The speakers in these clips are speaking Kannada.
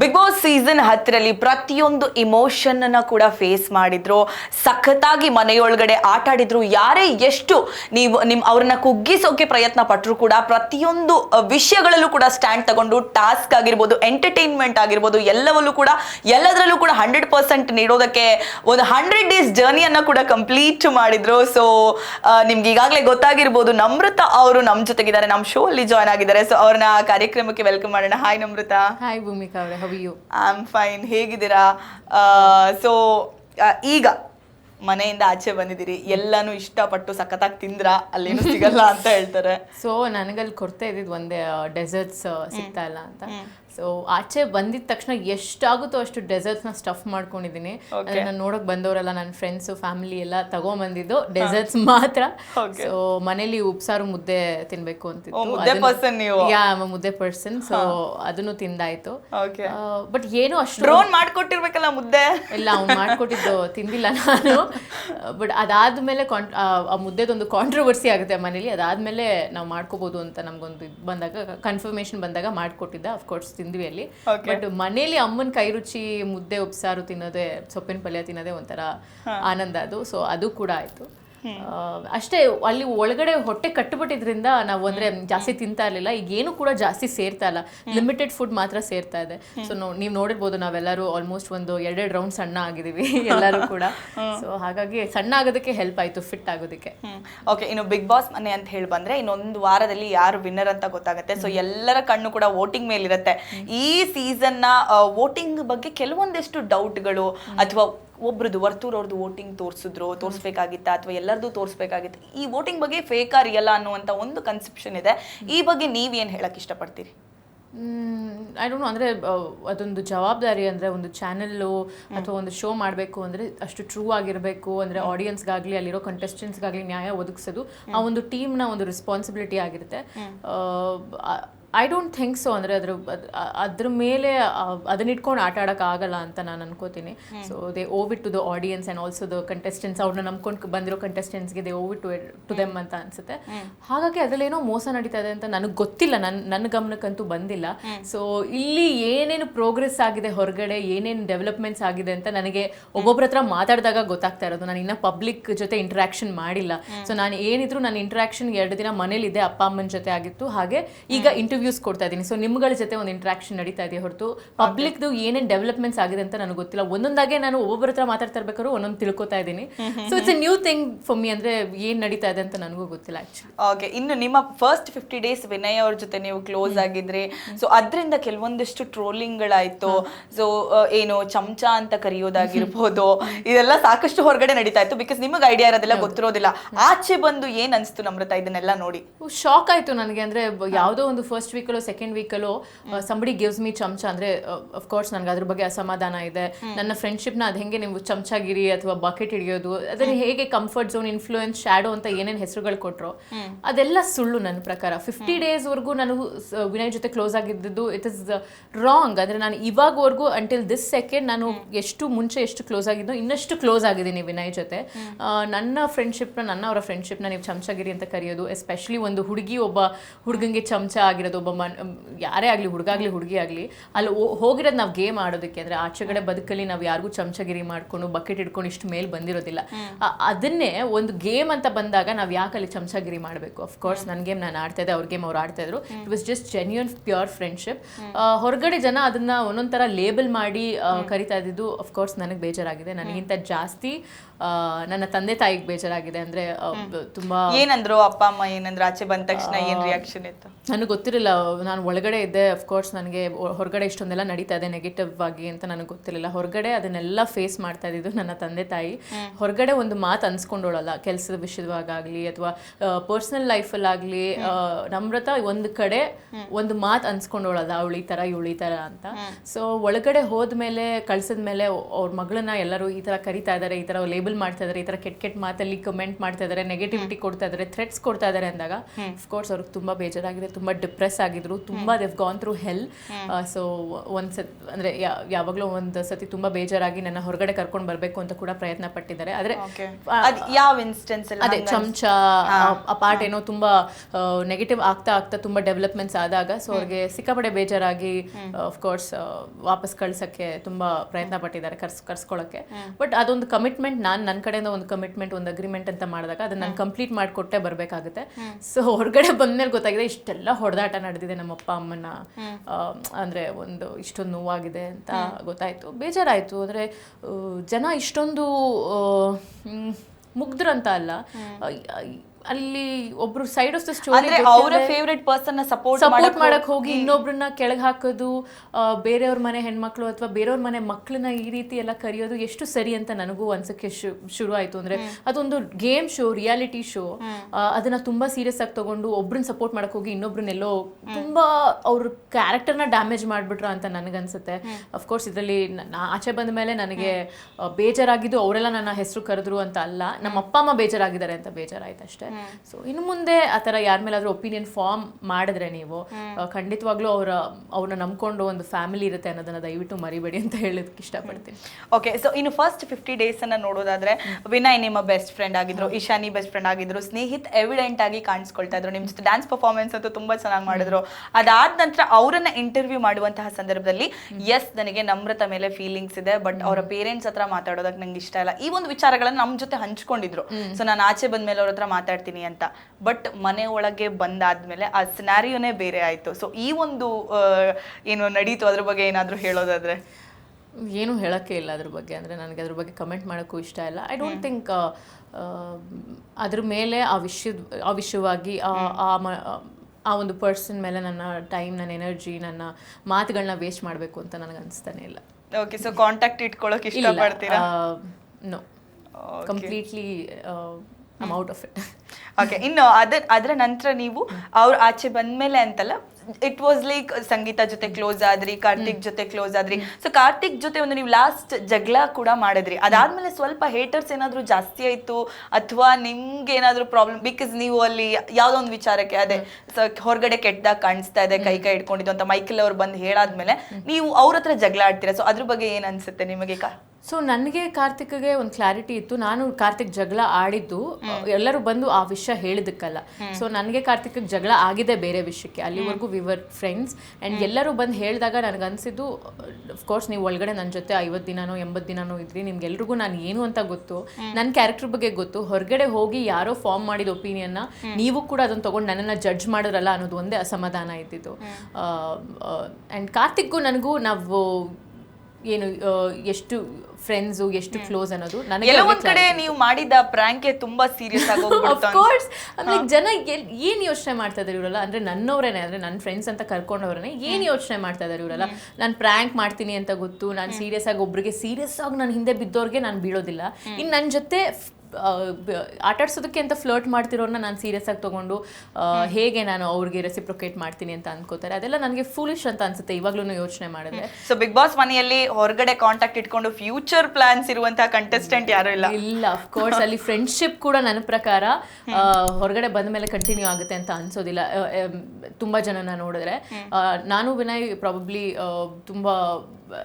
ಬಿಗ್ ಬಾಸ್ ಸೀಸನ್ ಹತ್ತರಲ್ಲಿ ಪ್ರತಿಯೊಂದು ಇಮೋಷನ್ ಅನ್ನ ಕೂಡ ಫೇಸ್ ಮಾಡಿದ್ರು. ಸಖತ್ತಾಗಿ ಮನೆಯೊಳಗಡೆ ಆಟ ಆಡಿದ್ರು. ಯಾರೇ ಎಷ್ಟು ನೀವು ನಿಮ್ ಅವ್ರನ್ನ ಕುಗ್ಗಿಸೋಕೆ ಪ್ರಯತ್ನ ಪಟ್ಟರು ಕೂಡ ಪ್ರತಿಯೊಂದು ವಿಷಯಗಳಲ್ಲೂ ಕೂಡ ಸ್ಟ್ಯಾಂಡ್ ತಗೊಂಡು ಟಾಸ್ಕ್ ಆಗಿರ್ಬೋದು ಎಂಟರ್ಟೈನ್ಮೆಂಟ್ ಆಗಿರ್ಬೋದು, ಎಲ್ಲವಲ್ಲೂ ಕೂಡ, ಎಲ್ಲದರಲ್ಲೂ ಕೂಡ ಹಂಡ್ರೆಡ್ ಪರ್ಸೆಂಟ್ ನೀಡೋದಕ್ಕೆ ಒಂದು ಹಂಡ್ರೆಡ್ ಡೇಸ್ ಜರ್ನಿಯನ್ನ ಕೂಡ ಕಂಪ್ಲೀಟ್ ಮಾಡಿದ್ರು. ಸೊ ನಿಮ್ಗೆ ಈಗಾಗಲೇ ಗೊತ್ತಾಗಿರ್ಬೋದು, ನಮ್ರತ ಅವರು ನಮ್ಮ ಜೊತೆಗಿದ್ದಾರೆ. ನಮ್ಮ ಶೋ ಅಲ್ಲಿ ಜಾಯ್ನ್ ಆಗಿದ್ದಾರೆ. ಸೊ ಅವ್ರನ್ನ ಕಾರ್ಯಕ್ರಮಕ್ಕೆ ವೆಲ್ಕಮ್ ಮಾಡೋಣ. ಹಾಯ್ ನಮ್ರತ. ಹಾಯ್ ಭೂಮಿಕಾ ಅವರೇ. ಐ ಆಮ್ ಫೈನ್ ಹೇಗಿದ್ದೀರಾ? ಸೊ ಈಗ ಮನೆಯಿಂದ ಆಚೆ ಬಂದಿದ್ದೀರಿ. ಎಲ್ಲಾನು ಇಷ್ಟಪಟ್ಟು ಸಖತ್ತಾಗಿ ತಿಂದ್ರ? ಅಲ್ಲೇನು ಸಿಗಲ್ಲ ಅಂತ ಹೇಳ್ತಾರೆ. ಸೊ ನನಗಲ್ಲಿ ಕೊಡ್ತಾ ಇದ್ದಿದ್ದು ಒಂದೇ ಡೆಸರ್ಟ್ಸ್ ಸಿಗ್ತಾ ಇಲ್ಲ ಅಂತ. ಸೊ ಆಚೆ ಬಂದಿದ ತಕ್ಷಣ ಎಷ್ಟಾಗುತ್ತೋ ಅಷ್ಟು ಡೆಸರ್ಟ್ಸ್ನ ಸ್ಟಫ್ ಮಾಡ್ಕೊಂಡಿದ್ದೀನಿ ನಾನು ನೋಡಕ್ ಬಂದವರೆಲ್ಲ ನನ್ನ ಫ್ರೆಂಡ್ಸು ಫ್ಯಾಮಿಲಿ ಎಲ್ಲ ತಗೊಂಬಂದಿದ್ದು ಡೆಸರ್ಟ್ಸ್ ಮಾತ್ರ. ಸೊ ಮನೇಲಿ ಉಪ್ಸಾರು ಮುದ್ದೆ ತಿನ್ಬೇಕು ಅಂತಿತ್ತು? ಯಾ ಮುದ್ದೆ ಪರ್ಸನ್ ಸೊ ಅದನ್ನು ತಿಂದಾಯ್ತು. ಬಟ್ ಏನು ಅಷ್ಟು ಡ್ರೋನ್ ಮಾಡ್ಕೊಟ್ಟಿರ್ಬೇಕಲ್ಲ ಮುದ್ದೆ? ಇಲ್ಲ ಅವ್ನು ಮಾಡ್ಕೊಟ್ಟಿದ್ದು ತಿಂದಿಲ್ಲ ನಾನು. ಬಟ್ ಅದಾದ್ಮೇಲೆ ಆ ಮುದ್ದೆದೊಂದು ಕಾಂಟ್ರವರ್ಸಿ ಆಗುತ್ತೆ ಮನೇಲಿ. ಅದಾದ್ಮೇಲೆ ನಾವು ಮಾಡ್ಕೋಬಹುದು ಅಂತ ನಮ್ಗೊಂದು ಬಂದಾಗ ಕನ್ಫರ್ಮೇಶನ್ ಬಂದಾಗ ಮಾಡ್ಕೊಟ್ಟಿದ್ದ. ಅಫ್ಕೋರ್ಸ್ ತಿಂದ್ವಿ ಅಲ್ಲಿ. ಬಟ್ ಮನೇಲಿ ಅಮ್ಮನ ಕೈ ರುಚಿ ಮುದ್ದೆ ಉಪ್ಸಾರು ತಿನ್ನೋದೇ ಸೊಪ್ಪಿನ ಪಲ್ಯ ತಿನ್ನೋದೇ ಒಂಥರ ಆನಂದ ಅದು. ಸೊ ಅದು ಕೂಡ ಆಯ್ತು. ಅಷ್ಟೇ ಅಲ್ಲಿ ಒಳಗಡೆ ಹೊಟ್ಟೆ ಕಟ್ಟುಬಿಟ್ಟಿದ್ರಿಂದ ನಾವು ಅಂದ್ರೆ ಜಾಸ್ತಿ ತಿಂತಾ ಇರ್ಲಿಲ್ಲ. ಈಗ ಏನು ಕೂಡ ಜಾಸ್ತಿ ಸೇರ್ತಾ ಇಲ್ಲ. ಲಿಮಿಟೆಡ್ ಫುಡ್ ಮಾತ್ರ ಸೇರ್ತಾ ಇದೆ. ಸೊ ನೀವು ನೋಡಿರ್ಬೋದು ನಾವೆಲ್ಲರೂ ಆಲ್ಮೋಸ್ಟ್ ಒಂದು ಎರಡೆರಡು ರೌಂಡ್ ಸಣ್ಣ ಆಗಿದೀವಿ. ಎಲ್ಲರೂ ಕೂಡ. ಸೊ ಹಾಗಾಗಿ ಸಣ್ಣ ಆಗೋದಕ್ಕೆ ಹೆಲ್ಪ್ ಆಯ್ತು ಫಿಟ್ ಆಗೋದಕ್ಕೆ. ಓಕೆ ಇನ್ನು ಬಿಗ್ ಬಾಸ್ ಮನೆ ಅಂತ ಹೇಳಿ ಬಂದ್ರೆ ಇನ್ನೊಂದು ವಾರದಲ್ಲಿ ಯಾರು ವಿನ್ನರ್ ಅಂತ ಗೊತ್ತಾಗುತ್ತೆ. ಸೊ ಎಲ್ಲರ ಕಣ್ಣು ಕೂಡ ವೋಟಿಂಗ್ ಮೇಲಿರುತ್ತೆ. ಈ ಸೀಸನ್ನ ವೋಟಿಂಗ್ ಬಗ್ಗೆ ಕೆಲವೊಂದಿಷ್ಟು ಡೌಟ್ಗಳು ಅಥವಾ ಒಬ್ರದ್ದು ವರ್ತೂರ್ ಅವ್ರದ್ದು ವೋಟಿಂಗ್ ತೋರಿಸಿದ್ರು ತೋರಿಸ್ಬೇಕಾಗಿತ್ತ ಅಥವಾ ಎಲ್ಲರದ್ದು ತೋರಿಸ್ಬೇಕಾಗಿತ್ತು ಈ ವೋಟಿಂಗ್ ಬಗ್ಗೆ ಫೇಕ್ ರಿಯಲ್ಲ ಅನ್ನುವಂಥ ಒಂದು ಕನ್ಸೆಪ್ಷನ್ ಇದೆ. ಈ ಬಗ್ಗೆ ನೀವೇನು ಹೇಳಕ್ಕೆ ಇಷ್ಟಪಡ್ತೀರಿ? ಐ ಡೋಂಟ್ ನೋ ಅಂದರೆ ಅದೊಂದು ಜವಾಬ್ದಾರಿ ಅಂದರೆ ಒಂದು ಚಾನೆಲ್ಲು ಅಥವಾ ಒಂದು ಶೋ ಮಾಡಬೇಕು ಅಂದರೆ ಅಷ್ಟು ಟ್ರೂ ಆಗಿರಬೇಕು ಅಂದರೆ ಆಡಿಯನ್ಸ್ಗಾಗಲಿ ಅಲ್ಲಿರೋ ಕಂಟೆಸ್ಟೆಂಟ್ಸ್ಗಾಗಲಿ ನ್ಯಾಯ ಒದಗಿಸೋದು ಆ ಒಂದು ಟೀಮ್ನ ಒಂದು ರೆಸ್ಪಾನ್ಸಿಬಿಲಿಟಿ ಆಗಿರುತ್ತೆ. ಐ ಡೋಂಟ್ ಥಿಂಕ್ ಸೊ ಅಂದರೆ ಅದ್ರ ಅದ್- ಅದ್ರ ಮೇಲೆ ಅದನ್ನ ಇಟ್ಕೊಂಡು ಆಟ ಆಡೋಕ್ಕಾಗಲ್ಲ ಅಂತ ನಾನು ಅನ್ಕೋತೀನಿ. So they owe it to the audience and also the contestants ಅವ್ರನ್ನ ನಂಬ್ಕೊಂಡು ಬಂದಿರೋ ಕಂಟೆಸ್ಟೆಂಟ್ಸ್ಗೆ they owe it to to them ಅಂತ ಅನ್ಸುತ್ತೆ. ಹಾಗಾಗಿ ಅದರಲ್ಲೇನೋ ಮೋಸ ನಡೀತಾ ಇದೆ ಅಂತ ನನಗೆ ಗೊತ್ತಿಲ್ಲ. ನನ್ನ ನನ್ನ ಗಮನಕ್ಕಂತೂ ಬಂದಿಲ್ಲ. ಸೊ ಇಲ್ಲಿ ಏನೇನು ಪ್ರೋಗ್ರೆಸ್ ಆಗಿದೆ ಹೊರಗಡೆ ಏನೇನು ಡೆವಲಪ್ಮೆಂಟ್ಸ್ ಆಗಿದೆ ಅಂತ ನನಗೆ ಒಬ್ಬೊಬ್ಬರ ಹತ್ರ ಮಾತಾಡಿದಾಗ ಗೊತ್ತಾಗ್ತಾ ಇರೋದು. ನಾನು ಇನ್ನ ಪಬ್ಲಿಕ್ ಜೊತೆ ಇಂಟ್ರಾಕ್ಷನ್ ಮಾಡಿಲ್ಲ. ಸೊ ನಾನು ಏನಿದ್ರು ನನ್ನ ಇಂಟ್ರಾಕ್ಷನ್ ಎರಡು ದಿನ ಮನೇಲಿದೆ ಅಪ್ಪ ಅಮ್ಮನ ಜೊತೆ ಆಗಿತ್ತು. ಹಾಗೆ ಈಗ ಇಂಟರ್ವ್ಯೂಸ್ ಕೊಡ್ತಾ ಇದ್ದೀನಿ. ಸೊ ನಿಮ್ಗಳ ಜೊತೆ ಒಂದು ಇಂಟ್ರಾಕ್ಷನ್ ನಡೀತಾ ಇದೆ ಹೊರತು. ಪಬ್ಲಿಕ್ದು ಏನೇನು ಡೆವಲಪ್ಮೆಂಟ್ಸ್ ಆಗಿದೆ ಅಂತ ನನಗೆ ಗೊತ್ತಿಲ್ಲ. ಒಂದೊಂದಾಗೆ ನಾನು ಒಬ್ಬೊಬ್ಬರ ಹತ್ರ ಮಾತಾಡ್ತಾ ಇರ್ಬೇಕಾದ್ರು ಒಂದೊಂದು ತಿಳ್ಕೊತಾ ಇದ್ದೀನಿ. So it's a new thing for me ಅಂದ್ರೆ ಏನು ನಡೀತಾ ಇದೆ ಅಂತ ನನಗೂ ಗೊತ್ತಿಲ್ಲ ಆಕ್ಚುಲಿ ಓಕೆ ಇನ್ನು ನಿಮ್ಮ ಫಸ್ಟ್ ಫಿಫ್ಟಿ ಡೇಸ್ ವಿನಯ್ ಅವ್ರ ಜೊತೆ ನೀವು ಕ್ಲೋಸ್ ಆಗಿದ್ರಿ ಸೊ ಅದರಿಂದ ಕೆಲವೊಂದಿಷ್ಟು ಟ್ರೋಲಿಂಗ್ಗಳಾಯಿತು ಸೊ ಏನು ಚಮಚ ಅಂತ ಕರೆಯೋದಾಗಿರ್ಬೋದು. ಇದೆಲ್ಲ ಸಾಕಷ್ಟು ಹೊರಗಡೆ ನಡೀತಾ ಇತ್ತು ಬಿಕಾಸ್ ನಿಮಗೆ ಐಡಿಯಾ ಇರೋದಿಲ್ಲ ಗೊತ್ತಿರೋದಿಲ್ಲ. ಆಚೆ ಬಂದು ಏನ್ ಅನ್ಸ್ತು ನಮ್ರತಾ ಇದನ್ನೆಲ್ಲ ನೋಡಿ. ಶಾಕ್ ಆಯ್ತು ನನಗೆ. ಅಂದ್ರೆ ಯಾವುದೋ ಒಂದು ಫಸ್ಟ್ ವೀಕಲ್ಲೋ ಸೆಕೆಂಡ್ ವೀಕಲ್ಲೋ ಸಂಬಡಿ ಗಿವ್ಸ್ ಮೀ ಚಮಚ ಅಂದ್ರೆ ಅಫ್ಕೋರ್ಸ್ ನನಗೆ ಅದ್ರ ಬಗ್ಗೆ ಅಸಮಾಧಾನ ಇದೆ. ನನ್ನ ಫ್ರೆಂಡ್ಶಿಪ್ನ ಅದು ಹೆಂಗೆ ನೀವು ಚಮಚಗಿರಿ ಅಥವಾ ಬಕೆಟ್ ಹಿಡಿಯೋದು ಅದನ್ನ ಹೇಗೆ ಕಂಫರ್ಟ್ ಝೋನ್ ಇನ್ಫ್ಲೂಯೆನ್ಸ್ ಶ್ಯಾಡೋ ಅಂತ ಏನೇನು ಹೆಸರುಗಳು ಕೊಟ್ಟರು ಅದೆಲ್ಲ ಸುಳ್ಳು ನನ್ನ ಪ್ರಕಾರ. ಫಿಫ್ಟಿ ಡೇಸ್ವರೆಗೂ ನಾನು ವಿನಯ್ ಜೊತೆ ಕ್ಲೋಸ್ ಆಗಿದ್ದು ಇಟ್ ಇಸ್ ರಾಂಗ್ ಅಂದ್ರೆ ನಾನು ಇವಾಗವರೆಗೂ ಅಂಟಿಲ್ ದಿಸ್ ಸೆಕೆಂಡ್ ನಾನು ಎಷ್ಟು ಮುಂಚೆ ಎಷ್ಟು ಕ್ಲೋಸ್ ಆಗಿದ್ದು ಇನ್ನಷ್ಟು ಕ್ಲೋಸ್ ಆಗಿದ್ದೀನಿ ವಿನಯ್ ಜೊತೆ. ನನ್ನ ಫ್ರೆಂಡ್ಶಿಪ್ನ ನನ್ನ ಅವರ ಫ್ರೆಂಡ್ಶಿಪ್ನ ನೀವು ಚಮಚಗಿರಿ ಅಂತ ಕರೆಯೋದು ಎಸ್ಪೆಷಲಿ ಒಂದು ಹುಡುಗಿ ಒಬ್ಬ ಹುಡುಗಂಗೆ ಚಮಚ ಆಗಿರೋದು ಒಬ್ಬ ಮನ್ ಯಾರೇ ಆಗಲಿ ಹುಡುಗಾಗ್ಲಿ ಹುಡುಗಿ ಆಗಲಿ ಅಲ್ಲಿ ಹೋಗಿರೋದು ನಾವು ಗೇಮ್ ಆಡೋದಕ್ಕೆ ಅಂದರೆ ಆಚೆಗಡೆ ಬದುಕಲ್ಲಿ ನಾವು ಯಾರಿಗೂ ಚಮಚಗಿರಿ ಮಾಡ್ಕೊಂಡು ಬಕೆಟ್ ಹಿಡ್ಕೊಂಡು ಇಷ್ಟು ಮೇಲೆ ಬಂದಿರೋದಿಲ್ಲ. ಅದನ್ನೇ ಒಂದು ಗೇಮ್ ಅಂತ ಬಂದಾಗ ನಾವು ಯಾಕೆ ಅಲ್ಲಿ ಚಮಚಗಿರಿ ಮಾಡಬೇಕು? ಅಫ್ಕೋರ್ಸ್ ನನ್ನ ಗೇಮ್ ನಾನು ಆಡ್ತಾ ಇದ್ದೆ ಅವ್ರ ಗೇಮ್ ಅವ್ರು ಆಡ್ತಾ ಇದ್ರು. It was just genuine pure friendship ಹೊರಗಡೆ ಜನ ಅದನ್ನ ಒಂದೊಂದ್ ಥರ ಲೇಬಲ್ ಮಾಡಿ ಕರಿತಾ ಇದ್ದಿದ್ದು ಅಫ್ಕೋರ್ಸ್ ನನಗೆ ಬೇಜಾರಾಗಿದೆ. ನನಗಿಂತ ಜಾಸ್ತಿ ನನ್ನ ತಂದೆ ತಾಯಿಗೆ ಬೇಜಾರಾಗಿದೆ ಅಂದ್ರೆ ತುಂಬಾ ಏನಂದ್ರು ಅಪ್ಪ ಅಮ್ಮ ಏನಂದ್ರು ಆಚೆ ಬಂದ ತಕ್ಷಣ ಏನ್ ರಿಯಾಕ್ಷನ್ ಇತ್ತು? ನನಗೆ ಗೊತ್ತಿರಲಿಲ್ಲ. ನಾನು ಒಳಗಡೆ ಇದ್ದೆ ಅಫ್ಕೋರ್ಸ್ ನನಗೆ ಹೊರಗಡೆ ಇಷ್ಟೊಂದೆಲ್ಲ ನಡೀತಾ ಇದೆ ನೆಗೆಟಿವ್ ಆಗಿ ಅಂತ ನನಗೆ ಗೊತ್ತಿರಲಿಲ್ಲ. ಹೊರಗಡೆ ಅದನ್ನೆಲ್ಲ ಫೇಸ್ ಮಾಡ್ತಾ ಇದ್ದಿದ್ದು ನನ್ನ ತಂದೆ ತಾಯಿ. ಹೊರಗಡೆ ಒಂದು ಮಾತು ಅನ್ಸ್ಕೊಂಡೋಳಲ್ಲ ಕೆಲಸದ ವಿಷಯವಾಗಲಿ ಅಥವಾ ಪರ್ಸ್ನಲ್ ಲೈಫಲ್ಲಾಗಲಿ ನಮ್ರತ ಒಂದು ಕಡೆ ಒಂದು ಮಾತು ಅನ್ಸ್ಕೊಂಡೋಳಲ್ಲ ಅವಳು ಈ ಥರ ಇವಳು ಈ ಥರ ಅಂತ. ಸೊ ಒಳಗಡೆ ಹೋದ್ಮೇಲೆ ಕಳ್ಸಿದ ಮೇಲೆ ಅವ್ರ ಮಗಳನ್ನ ಎಲ್ಲರೂ ಈ ಥರ ಕರಿತಾ ಇದ್ದಾರೆ ಈ ಥರ ಲೇಬಲ್ ಮಾಡ್ತಾ ಇದ್ದಾರೆ ಈ ಥರ ಕೆಟ್ಟ ಕೆಟ್ಟ ಮಾತಲ್ಲಿ ಕಮೆಂಟ್ ಮಾಡ್ತಾ ಇದ್ದಾರೆ ನೆಗೆಟಿವಿಟಿ ಕೊಡ್ತಾ ಇದ್ದಾರೆ ಥ್ರೆಟ್ಸ್ ಕೊಡ್ತಾ ಇದ್ದಾರೆ ಅಂದಾಗ ಅಫ್ಕೋರ್ಸ್ ಅವ್ರಿಗೆ ತುಂಬ ಬೇಜಾರಾಗಿದೆ ತುಂಬ ಡಿಪ್ರೆಸ್ ಸ್ಟ್ರೆಸ್ ಆಗಿದ್ರು ತುಂಬಾ they've gone through hell so ಒಂದ್ ಸತ್ ಅಂದ್ರೆ ಯಾವಾಗ್ಲೂ ಯಾವಾಗ್ಲೋ ಒಂದ್ ಸತಿ ತುಂಬಾ ಬೇಜಾರಾಗಿ ನನ್ನ ಹೊರಗಡೆ ಕರ್ಕೊಂಡು ಬರಬೇಕು ಅಂತ ಕೂಡ ಪ್ರಯತ್ನ ಪಟ್ಟಿದ್ದಾರೆ. ಆದ್ರೆ ಯಾವ ಇನ್ಸ್ಟೆನ್ಸ್ ಅದೇ ಚಮಚ ಆ ಪಾರ್ಟ್ ಏನೋ ತುಂಬಾ ನೆಗೆಟಿವ್ ಆಗ್ತಾ ಆಗ್ತಾ ತುಂಬಾ ಡೆವಲಪ್ಮೆಂಟ್ಸ್ ಆದಾಗ ಸೊ ಅವ್ರಿಗೆ ಸಿಕ್ಕಾಪಡೆ ಬೇಜಾರಾಗಿ ಕೋರ್ಸ್ ವಾಪಸ್ ಕಳ್ಸಕ್ಕೆ ತುಂಬಾ ಪ್ರಯತ್ನ ಪಟ್ಟಿದ್ದಾರೆ ಕರ್ಸ್ ಕರ್ಸ್ಕೊಳಕ್ಕೆ. ಬಟ್ ಅದೊಂದು ಕಮಿಟ್ಮೆಂಟ್ ನಾನು ನನ್ನ ಕಡೆಯಿಂದ ಒಂದು ಕಮಿಟ್ಮೆಂಟ್ ಒಂದು ಅಗ್ರಿಮೆಂಟ್ ಅಂತ ಮಾಡಿದಾಗ ಅದನ್ನ ನಾನು ಕಂಪ್ಲೀಟ್ ಮಾಡಿಕೊಟ್ಟೆ ಬರಬೇಕಾಗುತ್ತೆ. ಸೊ ಹೊರಗಡೆ ಬಂದ್ಮೇಲೆ ಗೊತ್ತಾಗಿದೆ ಇಷ್ಟೆಲ್ಲ ಹೊಡೆದಾಟ ನಡೆದಿದೆ ನಮ್ಮ ಅಪ್ಪ ಅಮ್ಮನ ಅಂದ್ರೆ ಒಂದು ಇಷ್ಟೊಂದು ನೋವಾಗಿದೆ ಅಂತ ಗೊತ್ತಾಯ್ತು. ಬೇಜಾರಾಯ್ತು. ಅಂದ್ರೆ ಜನ ಇಷ್ಟೊಂದು ಮುಗ್ದ್ರಂತ ಅಲ್ಲ. ಅಲ್ಲಿ ಒಬ್ರು ಸೈಡ್ ಆಫ್ ದ ಸ್ಟೋರಿ ಅಂದ್ರೆ ಅವರ ಫೇವರಿಟ್ ಪರ್ಸನ್ ಸಪೋರ್ಟ್ ಸಪೋರ್ಟ್ ಮಾಡಕ್ ಹೋಗಿ ಇನ್ನೊಬ್ರನ್ನ ಕೆಳಗೆ ಹಾಕೋದು ಬೇರೆಯವ್ರ ಮನೆ ಹೆಣ್ಮಕ್ಳು ಅಥವಾ ಬೇರೆಯವ್ರ ಮನೆ ಮಕ್ಕಳನ್ನ ಈ ರೀತಿ ಎಲ್ಲ ಕರೆಯೋದು ಎಷ್ಟು ಸರಿ ಅಂತ ನನಗೂ ಅನ್ಸಕ್ಕೆ ಶುರು ಆಯ್ತು ಅಂದ್ರೆ ಅದೊಂದು ಗೇಮ್ ಶೋ ರಿಯಾಲಿಟಿ ಶೋ ಅದನ್ನ ತುಂಬಾ ಸೀರಿಯಸ್ ಆಗಿ ತಗೊಂಡು ಒಬ್ರನ್ನ ಸಪೋರ್ಟ್ ಮಾಡಕ್ ಹೋಗಿ ಇನ್ನೊಬ್ರನ್ನೆಲ್ಲೋ ತುಂಬಾ ಅವ್ರ ಕ್ಯಾರೆಕ್ಟರ್ನ ಡ್ಯಾಮೇಜ್ ಮಾಡ್ಬಿಟ್ರ ಅಂತ ನನಗನ್ಸುತ್ತೆ. ಅಫ್ಕೋರ್ಸ್ ಇದರಲ್ಲಿ ಆಚೆ ಬಂದ ಮೇಲೆ ನನಗೆ ಬೇಜಾರಾಗಿದ್ದು ಅವರೆಲ್ಲ ನನ್ನ ಹೆಸರು ಕರೆದ್ರು ಅಂತ ಅಲ್ಲ. ನಮ್ಮ ಅಪ್ಪ ಅಮ್ಮ ಬೇಜಾರಾಗಿದ್ದಾರೆ ಅಂತ ಬೇಜಾರಾಯ್ತು ಅಷ್ಟೇ ಸೊ ಇನ್ನು ಮುಂದೆ ಆ ಥರ ಯಾರ ಮೇಲಾದ್ರೂ ಒಪಿನಿಯನ್ ಫಾರ್ಮ್ ಮಾಡಿದ್ರೆ ನೀವು ಖಂಡಿತವಾಗ್ಲೂ ಅವರ ಅವ್ರನ್ನ ನಂಬ್ಕೊಂಡು ಒಂದು ಫ್ಯಾಮಿಲಿ ಇರುತ್ತೆ ಅನ್ನೋದನ್ನ ದಯವಿಟ್ಟು ಮರಿಬೇಡಿ ಅಂತ ಹೇಳೋದಕ್ಕೆ ಇಷ್ಟಪಡ್ತೀನಿ. ಓಕೆ ಸೊ ಇನ್ನು ಫಸ್ಟ್ ಫಿಫ್ಟಿ ಡೇಸ್ ಅನ್ನ ನೋಡೋದಾದ್ರೆ ವಿನಯ್ ನಿಮ್ಮ ಬೆಸ್ಟ್ ಫ್ರೆಂಡ್ ಆಗಿದ್ರು ಇಶಾನಿ ಬೆಸ್ಟ್ ಫ್ರೆಂಡ್ ಆಗಿದ್ರು ಸ್ನೇಹಿತ್ ಎವಿಡೆಂಟ್ ಆಗಿ ಕಾಣಿಸ್ಕೊಳ್ತಾ ಇದ್ರು ನಿಮ್ಮ ಜೊತೆ ಡ್ಯಾನ್ಸ್ ಪರ್ಫಾರ್ಮೆನ್ಸ್ ಅಂತೂ ತುಂಬಾ ಚೆನ್ನಾಗಿ ಮಾಡಿದ್ರು. ಅದಾದ ನಂತರ ಅವರನ್ನ ಇಂಟರ್ವ್ಯೂ ಮಾಡುವಂತಹ ಸಂದರ್ಭದಲ್ಲಿ ಎಸ್ ನನಗೆ ನಮ್ರತ ಮೇಲೆ ಫೀಲಿಂಗ್ಸ್ ಇದೆ ಬಟ್ ಅವರ ಪೇರೆಂಟ್ಸ್ ಹತ್ರ ಮಾತಾಡೋದಕ್ಕೆ ನಂಗೆ ಇಷ್ಟ ಇಲ್ಲ. ಈ ಒಂದು ವಿಚಾರಗಳನ್ನ ನಮ್ಮ ಜೊತೆ ಹಂಚ್ಕೊಂಡಿದ್ರು. ಸೊ ನಾನು ಆಚೆ ಬಂದ್ಮೇಲೆ ಅವ್ರ ಹತ್ರ ಮಾತಾಡ್ತೀನಿ ಅಂತ. ಬಟ್ ಮನೆ ಒಳಗೆ ಬಂದಾದ್ಮೇಲೆ ಆ ಸಿನಾರಿಯೋನೇ ಬೇರೆ ಆಯ್ತು. ಸೊ ಈ ಒಂದು ಏನು ನಡೀತು ಅದ್ರ ಬಗ್ಗೆ ಏನಾದ್ರೂ ಹೇಳೋದಾದ್ರೆ? ಏನು ಹೇಳೋಕ್ಕೆ ಇಲ್ಲ ಅದ್ರ ಬಗ್ಗೆ. ಅಂದರೆ ನನಗೆ ಅದ್ರ ಬಗ್ಗೆ ಕಮೆಂಟ್ ಮಾಡೋಕ್ಕೂ ಇಷ್ಟ ಇಲ್ಲ. ಐ ಡೋಂಟ್ ಥಿಂಕ್ ಅದ್ರ ಮೇಲೆ ಆ ವಿಷಯದ ಆ ವಿಷಯವಾಗಿ ಆ ಆ ಒಂದು ಪರ್ಸನ್ ಮೇಲೆ ನನ್ನ ಟೈಮ್ ನನ್ನ ಎನರ್ಜಿ ನನ್ನ ಮಾತುಗಳನ್ನ ವೇಸ್ಟ್ ಮಾಡಬೇಕು ಅಂತ ನನಗೆ ಅನಿಸ್ತಾನೆ ಇಲ್ಲ. ಓಕೆ ಸೊ ಕಾಂಟ್ಯಾಕ್ಟ್ ಇಟ್ಕೊಳ್ಳೋಕೆ ಇಷ್ಟಪಡ್ತೀರಾ? No completely I'm out of it okay ಇನ್ನು ಅದ ಅದರ ನಂತರ ನೀವು ಅವ್ರು ಆಚೆ ಬಂದ್ಮೇಲೆ ಅಂತಲ್ಲ ಇಟ್ ವಾಸ್ ಲೈಕ್ ಸಂಗೀತ ಜೊತೆ ಕ್ಲೋಸ್ ಆದ್ರಿ ಕಾರ್ತಿಕ್ ಜೊತೆ ಕ್ಲೋಸ್ ಆದ್ರಿ. ಸೊ ಕಾರ್ತಿಕ್ ಜೊತೆ ಒಂದು ನೀವು ಲಾಸ್ಟ್ ಜಗಳ ಕೂಡ ಮಾಡಿದ್ರಿ. ಅದಾದ್ಮೇಲೆ ಸ್ವಲ್ಪ ಹೇಟರ್ಸ್ ಏನಾದ್ರು ಜಾಸ್ತಿ ಆಯ್ತು ಅಥವಾ ನಿಮ್ಗೆ ಏನಾದ್ರು ಪ್ರಾಬ್ಲಮ್ ಬಿಕಾಸ್ ನೀವು ಅಲ್ಲಿ ಯಾವ್ದೋ ಒಂದು ವಿಚಾರಕ್ಕೆ ಅದೇ ಸೊ ಹೊರಗಡೆ ಕೆಟ್ಟದಾಗ ಕಾಣಿಸ್ತಾ ಇದೆ ಕೈ ಕೈ ಇಟ್ಕೊಂಡಿದ್ದು ಅಂತ ಮೈಕಲ್ ಅವ್ರು ಬಂದು ಹೇಳಾದ್ಮೇಲೆ ನೀವು ಅವ್ರ ಹತ್ರ ಜಗಳ ಆಡ್ತೀರಾ? ಸೊ ಅದ್ರ ಬಗ್ಗೆ ಏನ್ ಅನ್ಸುತ್ತೆ ನಿಮಗೆ ಕಾ ಸೊ ನನಗೆ ಕಾರ್ತಿಕ್ಗೆ ಒಂದು ಕ್ಲಾರಿಟಿ ಇತ್ತು. ನಾನು ಕಾರ್ತಿಕ್ ಜಗಳ ಆಡಿದ್ದು ಎಲ್ಲರೂ ಬಂದು ಆ ವಿಷಯ ಹೇಳಿದಕ್ಕಲ್ಲ ಸೊ ನನಗೆ ಕಾರ್ತಿಕ್ ಜಗಳ ಆಗಿದೆ ಬೇರೆ ವಿಷಯಕ್ಕೆ. ಅಲ್ಲಿವರೆಗೂ ವಿವರ್ ಫ್ರೆಂಡ್ಸ್ ಆ್ಯಂಡ್ ಎಲ್ಲರೂ ಬಂದು ಹೇಳಿದಾಗ ನನಗೆ ಅನಿಸಿದ್ದು ಕೋರ್ಸ್ ನೀವು ಒಳಗಡೆ ನನ್ನ ಜೊತೆ ಐವತ್ತು ದಿನನೋ ಎಂಬತ್ತು ದಿನನೋ ಇದ್ರಿ. ನಿಮ್ಗೆಲ್ರಿಗೂ ನಾನು ಏನು ಅಂತ ಗೊತ್ತು. ನನ್ನ ಕ್ಯಾರೆಕ್ಟರ್ ಬಗ್ಗೆ ಗೊತ್ತು. ಹೊರಗಡೆ ಹೋಗಿ ಯಾರೋ ಫಾರ್ಮ್ ಮಾಡಿದ ಒಪಿನಿಯನ್ನ ನೀವು ಕೂಡ ಅದನ್ನು ತೊಗೊಂಡು ನನ್ನನ್ನು ಜಡ್ಜ್ ಮಾಡಿದ್ರಲ್ಲ ಅನ್ನೋದು ಒಂದೇ ಅಸಮಾಧಾನ ಇದ್ದಿದ್ದು. ಆ್ಯಂಡ್ ಕಾರ್ತಿಕ್ಗೂ ನನಗೂ ನಾವು ಏನು ಎಷ್ಟು ಫ್ರೆಂಡ್ಸು ಎಷ್ಟು ಕ್ಲೋಸ್ ಅನ್ನೋದು ನನಗೆ ಕಡೆ ನೀವು ಮಾಡಿದ ಪ್ರಾಂಕೆ ತುಂಬಾ ಸೀರಿಯಸ್ ಆಗಿ ಅಂದ್ರೆ ಜನ ಏನ್ ಯೋಚನೆ ಮಾಡ್ತಾ ಇದಾರೆ ಇವರಲ್ಲ? ಅಂದ್ರೆ ನನ್ನವರೇನೆ ಅಂದ್ರೆ ನನ್ನ ಫ್ರೆಂಡ್ಸ್ ಅಂತ ಕರ್ಕೊಂಡವ್ರೇ ಏನ್ ಯೋಚನೆ ಮಾಡ್ತಾ ಇದಾರೆ ಇವರಲ್ಲ? ನಾನು ಪ್ರಾಂಕ್ ಮಾಡ್ತೀನಿ ಅಂತ ಗೊತ್ತು ನಾನು ಸೀರಿಯಸ್ ಆಗಿ ಒಬ್ರಿಗೆ ಸೀರಿಯಸ್ ಆಗಿ ನಾನು ಹಿಂದೆ ಬಿದ್ದವ್ರಿಗೆ ನಾನು ಬೀಳೋದಿಲ್ಲ. ಇನ್ ನನ್ನ ಜೊತೆ ಆಟಾಡ್ಸೋದಕ್ಕೆ ಅಂತ ಫ್ಲರ್ಟ್ ಮಾಡ್ತಿರೋರ್ನ ನಾನು ಸೀರಿಯಸ್ ಆಗಿ ತಗೊಂಡು ಹೇಗೆ ನಾನು ಅವ್ರಿಗೆ ರೆಸಿಪ್ರೊಕೇಟ್ ಮಾಡ್ತೀನಿ ಅಂತ ಅನ್ಕೋತಾರೆ. ಅದೆಲ್ಲ ನನಗೆ ಫೂಲಿಶ್ ಅಂತ ಅನ್ಸುತ್ತೆ ಇವಾಗ್ಲೂ ಯೋಚನೆ ಮಾಡಿದ್ರೆ. ಸೊ ಬಿಗ್ ಬಾಸ್ ಮನೆಯಲ್ಲಿ ಹೊರಗಡೆ ಕಾಂಟ್ಯಾಕ್ಟ್ ಇಟ್ಕೊಂಡು ಫ್ಯೂಚರ್ ಪ್ಲಾನ್ಸ್ ಇರುವಂತಹ ಕಂಟೆಸ್ಟೆಂಟ್ ಯಾರು ಇಲ್ಲ? ಇಲ್ಲ ಅಫ್ಕೋರ್ಸ್ ಅಲ್ಲಿ ಫ್ರೆಂಡ್ಶಿಪ್ ಕೂಡ ನನ್ನ ಪ್ರಕಾರ ಹೊರಗಡೆ ಬಂದ ಮೇಲೆ ಕಂಟಿನ್ಯೂ ಆಗುತ್ತೆ ಅಂತ ಅನ್ಸೋದಿಲ್ಲ. ತುಂಬಾ ಜನನ ನೋಡಿದ್ರೆ. ನಾನು ವಿನಯ್ ಪ್ರಾಬಬ್ಲಿ ತುಂಬಾ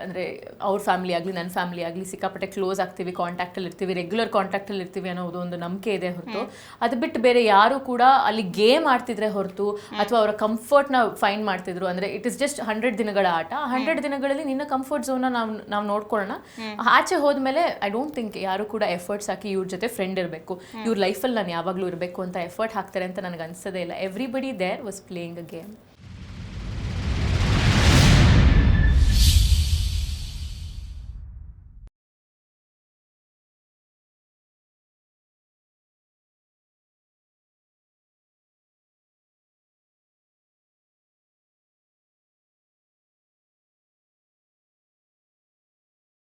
ಅಂದ್ರೆ ಅವ್ರ ಫ್ಯಾಮಿಲಿ ಆಗಲಿ ನನ್ನ ಫ್ಯಾಮಿಲಿ ಆಗಲಿ ಸಿಕ್ಕಾಪಟ್ಟೆ ಕ್ಲೋಸ್ ಆಗ್ತೀವಿ ಕಾಂಟ್ಯಾಕ್ಟಲ್ಲಿ ಇರ್ತೀವಿ ರೆಗ್ಯುಲರ್ ಕಾಂಟ್ಯಾಕ್ಟಲ್ಲಿ ಇರ್ತೀವಿ. ಅನ್ನೋದು ಒಂದು ನಂಬಿಕೆ ಇದೆ ಹೊರತು. ಅದು ಬಿಟ್ಟು ಬೇರೆ ಯಾರು ಕೂಡ ಅಲ್ಲಿ ಗೇಮ್ ಆಡ್ತಿದ್ರೆ ಹೊರತು ಅಥವಾ ಅವರ ಕಂಫರ್ಟ್ನ ಫೈನ್ ಮಾಡ್ತಿದ್ರು ಅಂದ್ರೆ ಇಟ್ ಇಸ್ ಜಸ್ಟ್ ಹಂಡ್ರೆಡ್ ದಿನಗಳ ಆಟ. ಹಂಡ್ರೆಡ್ ದಿನಗಳಲ್ಲಿ ನಿನ್ನ ಕಂಫರ್ಟ್ ಝೋನ್ ನಾವು ನಾವು ನೋಡ್ಕೊಳ್ಳೋಣ. ಆಚೆ ಹೋದ್ಮೇಲೆ ಐ ಡೋಂಟ್ ಥಿಂಕ್ ಯಾರು ಕೂಡ ಎಫರ್ಟ್ಸ್ ಹಾಕಿ ಇವ್ರ ಜೊತೆ ಫ್ರೆಂಡ್ ಇರಬೇಕು. ಇವ್ರ ಲೈಫಲ್ಲಿ ನಾನು ಯಾವಾಗಲೂ ಇರಬೇಕು ಅಂತ ಎಫರ್ಟ್ ಹಾಕ್ತಾರೆ ಅಂತ ನನಗೆ ಅನ್ಸೋದೇ ಇಲ್ಲ. Everybody there was playing a game